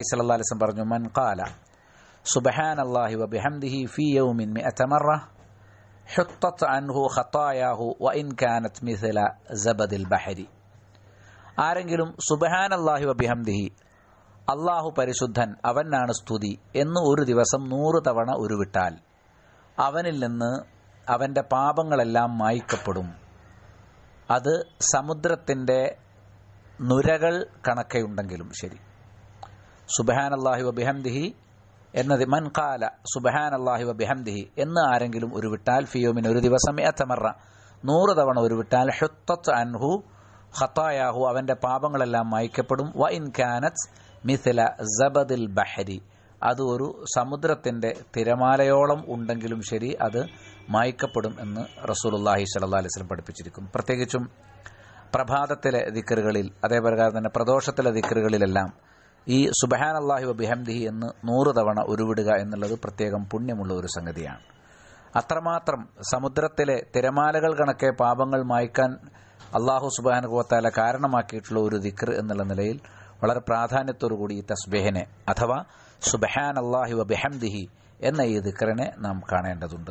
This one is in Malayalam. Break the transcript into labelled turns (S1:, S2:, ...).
S1: സല്ലല്ലാഹു അലൈഹി വസല്ലം പറഞ്ഞു മൻ ഖാല സുബ്ഹാനല്ലാഹി വബിഹംദിഹി ഫീ യൗമിൻ മിഅത മറ ഹുത്തത് അൻഹു ഖതായാഹു വഇൻ കാനത് മിഥല സബദിൽ ബഹരി. ആരെങ്കിലും സുബ്ഹാനല്ലാഹി വബിഹംദിഹി അള്ളാഹു പരിശുദ്ധൻ അവനാണ് സ്തുതി എന്ന് ഒരു ദിവസം നൂറ് തവണ ഉരുവിട്ടാൽ അവനിൽ നിന്ന് അവന്റെ പാപങ്ങളെല്ലാം മായ്ക്കപ്പെടും. അത് സമുദ്രത്തിന്റെ നുരകൾ കണക്കെയുണ്ടെങ്കിലും ശരി. സുബഹാൻ അള്ളാഹി വബിഹംദിഹി എന്നത് മൻ കാല സുബഹാൻ അള്ളാഹി വബിഹംദിഹി എന്ന് ആരെങ്കിലും ഒരു ഉരുവിട്ടാൽ ഫിയോമിൻ ഒരു ദിവസം എത്തമറ നൂറ് തവണ ഒരു ഉരുവിട്ടാൽ ഹുത്തത്ത് അൻഹു ഹത്തായാഹു അവന്റെ പാപങ്ങളെല്ലാം മായ്ക്കപ്പെടും. വ ഇൻ കാനത്ത് മിഥില ജബദിൽ ബഹരി. അത് ഒരു സമുദ്രത്തിന്റെ തിരമാലയോളം ഉണ്ടെങ്കിലും ശരി അത് മായ്ക്കപ്പെടും എന്ന് റസൂലുല്ലാഹി സല്ലല്ലാഹു അലൈഹി വസല്ലം പഠിപ്പിച്ചിരിക്കുന്നു. പ്രത്യേകിച്ചും പ്രഭാതത്തിലെ ദിക്കറുകളിൽ അതേപ്രകാരം തന്നെ പ്രദോഷത്തിലെ ദിക്കറുകളിലെല്ലാം ഈ സുബഹാൻ അള്ളാഹി വബിഹംദിഹി എന്ന് നൂറ് തവണ ഉരുവിടുക എന്നുള്ളത് പ്രത്യേകം പുണ്യമുള്ള ഒരു സംഗതിയാണ്. അത്രമാത്രം സമുദ്രത്തിലെ തിരമാലകൾ കണക്കെ പാപങ്ങൾ മായ്ക്കാൻ അള്ളാഹു സുബാൻ കോത്താല കാരണമാക്കിയിട്ടുള്ള ഒരു ദിക്ർ എന്നുള്ള നിലയിൽ വളരെ പ്രാധാന്യത്തോടുകൂടി ഈ തസ്ബേഹിനെ അഥവാ സുബഹാൻ അള്ളാഹി വബിഹംദിഹി എന്ന ഈ ദിക്റിനെ നാം കാണേണ്ടതുണ്ട്.